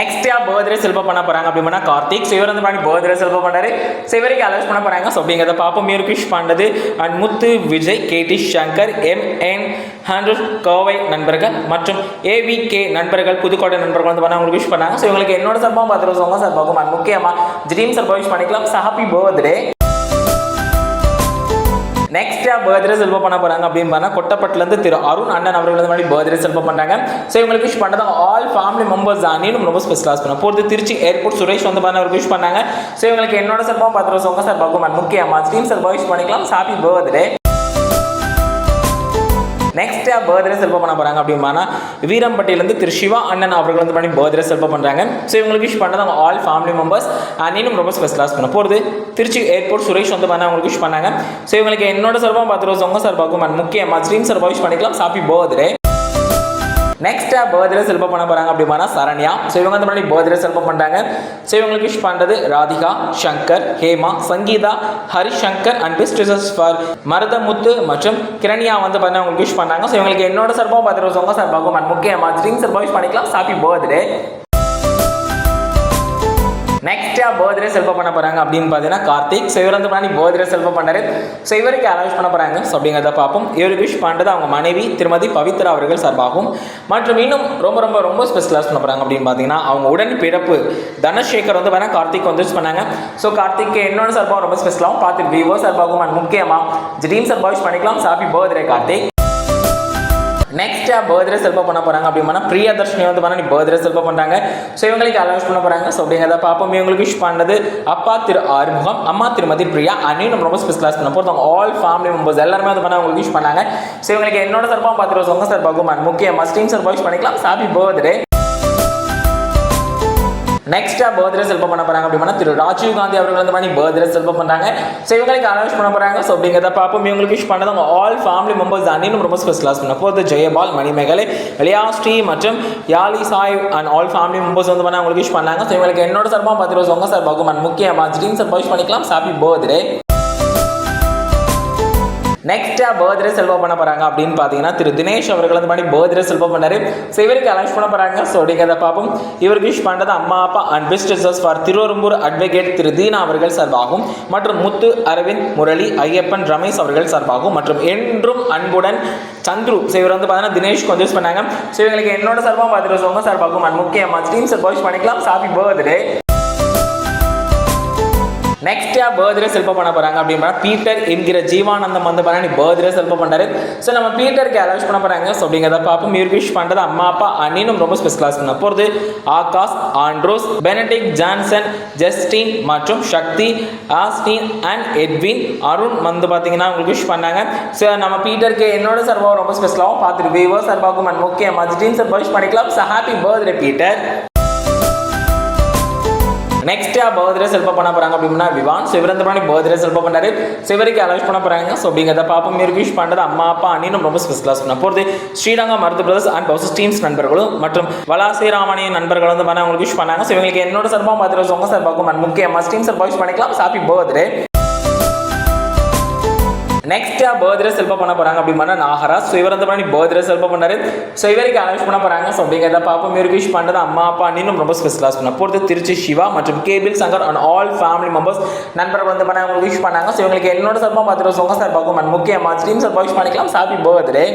Next யா birthday செல்ப பண்ண போகிறாங்க அப்படின்னா கார்த்திக். சிவர் வந்து பண்ணி பர்த்டே செல்ப பண்ணாரு சிவருக்கு அலௌஸ் பண்ண போகிறாங்க ஸோ அப்படிங்கிறத பாப்போம் மியூர் wish and Muthu Vijay KD Shankar M N hundred Kovai நண்பர்கள் மற்றும் ஏவி கே நண்பர்கள் புதுக்கோட்டை நண்பர்கள் வந்து பண்ண அவங்களுக்கு விஷ் பண்ணாங்க. ஸோ இவங்களுக்கு என்னோட சம்பவம் பார்த்துட்டு உங்க சார் பார்க்கும் அண்ட் முக்கியமாக ட்ரீம் சார் விஷ் பண்ணிக்கலாம் ஹாப்பி பர்த்டே நெக்ஸ்ட் பர்த்டே செல்வம் பண்ண போறாங்க அப்படின்னு பார்த்தா கொட்டப்பட்டிலேருந்து திரு அருண் அண்ணன் அவர்கள் வந்து மாதிரி பர்த்டே செல்வம் பண்றாங்க. ஸோ இவங்களுக்கு விஷ் பண்ணது ஆல் ஃபேமிலி மெம்பர்ஸ் அணியும் ரொம்ப ஸ்பெஷலாஸ் பண்ண போகிறது திருச்சி ஏர்போர்ட் சுரேஷ் வந்து பண்ண அவருக்கு விஷ் பண்ணாங்க ஸோ இவங்களுக்கு என்னோட செல்வம் பத்து உங்க சார் பகுமான் முக்கியமாக ஸ்டீம் சார் விஷ் பண்ணிக்கலாம். ஹாப்பி பர்த்டே நெக்ஸ்ட்டாக பர்த்டே செல்ஃபோ பண்ண போறாங்க அப்படின்னா வீரம்பட்டியிலேருந்து திரு சிவா அண்ணன் அவர்கள் வந்து பண்ணி பர்த்டே செல்ஃபோ பண்ணுறாங்க ஸோ இவங்களுக்கு விஷ் பண்ணது அவங்க ஆல் ஃபேமிலி மெம்பர்ஸ் நீனும் ரொம்ப ஸ்பெஷலாஸ் பண்ண போகிறது திருச்சி ஏர்போர்ட் சுரேஷ் வந்து பண்ண அவங்களுக்கு விஷ் பண்ணாங்க. ஸோ இவங்களுக்கு என்னோட சார்பாக பத்து ரோஸ் உங்க சார்பாகும் அண்ட் முக்கியமாக ஸ்ரீம் சார்பாக விஷ் பண்ணிக்கலாம். ஹாப்பி பர்த்டே நெக்ஸ்ட்டாக பர்த்டே செல்பம் பண்ண போகிறாங்க அப்படின்னா சரண்யா. ஸோ இவங்க வந்து பண்ணி பர்த்டே செல்பம் பண்ணுறாங்க ஸோ இவங்களுக்கு விஷ் பண்ணுறது Radhika Shankar Hema Sangeetha Harishankar and best wishes for Maruthamuthu மற்றும் கிரண்யா வந்து பண்ண அவங்களுக்கு விஷ் பண்ணாங்க. ஸோ இவங்களுக்கு என்னோட சார்பாக பார்த்துட்டு ரோஸ் சார் பகவான் அண்ட் முக்கியமாக ட்ரீம் சார்பாக விஷ் பண்ணிக்கலாம். ஹாப்பி பர்த்டே நெக்ஸ்ட் பர்த்டே செல்ஃபா பண்ண போறாங்க அப்படின்னு பார்த்தீங்கன்னா கார்த்திக். ஸோ இவர் வந்து பண்ணி பர்த்டே செல்ஃபா பண்ணாரு ஸோ இவருக்கு அரேஞ்ச் பண்ண போறாங்க? ஸோ அப்படிங்கிறத பார்ப்போம். இவருக்கு விஷ் பண்ணுறது அவங்க மனைவி திருமதி பவித்ரா அவர்கள் சார்பாகும். மற்றும் இன்னும் ரொம்ப ரொம்ப ரொம்ப ஸ்பெஷலாக பண்ண போறாங்க அப்படின்னு பார்த்தீங்கன்னா அவங்க உடன் பிறப்பு தனசேகர் வந்து வேணா கார்த்திக் வந்து பண்ணாங்க. ஸோ கார்த்திக் என்னோட சார்பாக ரொம்ப ஸ்பெஷலாகவும் பார்த்து விவோ சார்பாகவும் அண்ட் முக்கியமாக ட்ரீம் சார்பாக விஷ் பண்ணிக்கலாம். Happy birthday Karthik. நெக்ஸ்ட்டாக பர்த்டே செல்ஃபாக பண்ண போகிறாங்க அப்படின்னா பிரியதர்ஷினி வந்து பண்ணி பர்த்டே செல்ஃபாக பண்ணுறாங்க ஸோ இவங்களுக்கு அலௌன்ஸ் பண்ண போகிறாங்க ஸோ அப்படிங்கிறத பார்ப்போம். இவங்களுக்கு விஷ் பண்ணது அப்பா திரு ஆறுமுகம் அம்மா திருமதி பிரியா அண்ணியும் நம்ம ரொம்ப ஸ்பெஷலாஸ் பண்ண போகிறோம் ஆல் ஃபேமிலி மெம்பர்ஸ் எல்லாருமே வந்து பண்ண அவங்களுக்கு விஷ் பண்ணாங்க. ஸோ இவங்களுக்கு என்னோட சார்பாக பார்த்துருவோம். உங்க சார் பகுமான் முக்கிய மஸ்டீம் சார் விஷ் பண்ணிக்கலாம் சாப்பி பர்த்டே நெக்ஸ்டா பர்த்டே செல்பம் பண்ண போறாங்க அப்படின்னா திரு ராஜீவ் காந்தி அவர்கள் வந்து பண்ணி பர்த்டே செல்பம் பண்றாங்க. ஸோ இவங்களுக்கு அனௌன்ஸ் பண்ண போறாங்க. ஸோ அப்படிங்கிறத பார்ப்போம். இவங்களுக்கு விஷ் பண்ணது ஆல் ஃபேமிலி மெம்பர்ஸ் அன்னியும் ரொம்ப ஸ்பெஷலாஸ் பண்ண போது ஜெயபால் மணிமேகலை விளையாஸ்ரீ மற்றும் யாலி Sai and all family members வந்து பண்ண அவங்களுக்கு விஷ் பண்ணாங்க. ஸோ இவங்களுக்கு என்னோட சார்பாக பத்து ரோஸ் உங்க சார் பகுமான் முக்கியமாக ட்ரீம் சார் விஷ் பண்ணிக்கலாம். ஹாப்பி பர்த்டே நெக்ஸ்ட் பர்த்டே செல்வம் பண்ண போறாங்க அப்படின்னு பார்த்தீங்கன்னா திரு தினேஷ் அவர்கள் வந்து மாதிரி பர்த்டே செல்வா பண்ணாரு. ஸோ இவருக்கு அலௌன்ஸ் பண்ண போறாங்க. ஸோ அப்படிங்கிறத பார்ப்போம். இவருக்கு விஷ் பண்ணது அம்மா அப்பா அண்ட் பெஸ்ட் ரிசர்ஸ் ஃபார் திருவரும்பூர் அட்வொகேட் திரு தீனா அவர்கள் சார்பாகும் மற்றும் முத்து அரவிந்த் முரளி ஐயப்பன் ரமேஷ் அவர்கள் சார்பாகும் மற்றும் என்றும் அன்புடன் சந்துரு. ஸோ இவர் வந்து பார்த்தீங்கன்னா தினேஷ் கொஞ்சம் பண்ணாங்க. ஸோ இவங்களுக்கு என்னோட சார்பாக பார்த்துட்டு உங்க சார்பாகும் அண்ட் முக்கியமாக ஸ்டீம் சார் விஷ் பண்ணிக்கலாம். ஹாப்பி பர்த்டே நெக்ஸ்ட் பர்த்டே செல்ப பண்ண போறாங்க அப்படின்னா பீட்டர் என்கிற ஜீவானந்தம் வந்து பண்ணி பர்த்டே செல்ப பண்ணாரு ஸோ நம்ம பீட்டருக்கு அலௌஸ் பண்ண போறாங்க? ஸோ அப்படிங்கிறத பார்ப்போம். இவருக்கு விஷ் பண்ணுறது அம்மா அப்பா அண்ணினும் ரொம்ப ஸ்பெஷலாக பண்ண போகிறது Akash Andrews Benedict Johnson Justin மற்றும் Sakthi Austin and Edwin Arun வந்து பார்த்தீங்கன்னா உங்களுக்கு விஷ் பண்ணாங்க. ஸோ நம்ம பீட்டருக்கு என்னோட சர்வாக ரொம்ப ஸ்பெஷலாகவும் பார்த்துட்டு விவோ சர்வாகும் அண்ட் முக்கியமாக ஜிடின் சார் விஷ் பண்ணிக்கலாம். So happy birthday Peter next birthday செல்ப பண்ண போறாங்க அப்படின்னா விவான் சிவரந்த பண்ணி பர்த்டே செல்ப பண்ணாரு சிவருக்கு அலௌன்ஸ் பண்ண போறாங்க. ஸோ அப்படிங்கிறத பார்ப்போம். இவருக்கு விஷ் பண்ணது அம்மா அப்பா அண்ணனும் ரொம்ப ஸ்பெஷலாக பண்ண போகிறது ஸ்ரீரங்கா மருத்து பிரதர்ஸ் அண்ட் பவுசஸ் டீம்ஸ் நண்பர்களும் மற்றும் வலாசி ராமணிய நண்பர்கள் வந்து பண்ண அவங்களுக்கு விஷ் பண்ணாங்க. ஸோ இவங்களுக்கு என்னோட சார்பாக பார்த்துட்டு உங்க சார்பாகும் அண்ட் முக்கியமாக ஸ்டீம் சார் விஷ் பண்ணிக்கலாம் ஹாப்பி பர்த்டே நெக்ஸ்ட்டாக பர்த்டே செல்ப பண்ண போகிறாங்க அப்படின்னா நாகராஜ் ஸோ இவர் வந்து பண்ணி பர்த்டே செல்ப பண்ணார். ஸோ இவருக்கு அனௌன்ஸ் பண்ண போகிறாங்க ஸோ அப்படிங்கிறத பார்ப்போம் இவருக்கு விஷ் பண்ணுறது அம்மா அப்பா அண்ணினும் ரொம்ப ஸ்பெஷலாக பண்ண போகிறது திருச்சி சிவா மற்றும் cable Shankar and all family members நண்பர்கள் வந்து பண்ண அவங்களுக்கு விஷ் பண்ணாங்க. ஸோ இவங்களுக்கு என்னோட சார்பாக பார்த்துட்டு சொங்க சார் பார்க்கும் அண்ட் முக்கியமாக ஸ்ட்ரீம் சார் விஷ் பண்ணிக்கலாம். Happy birthday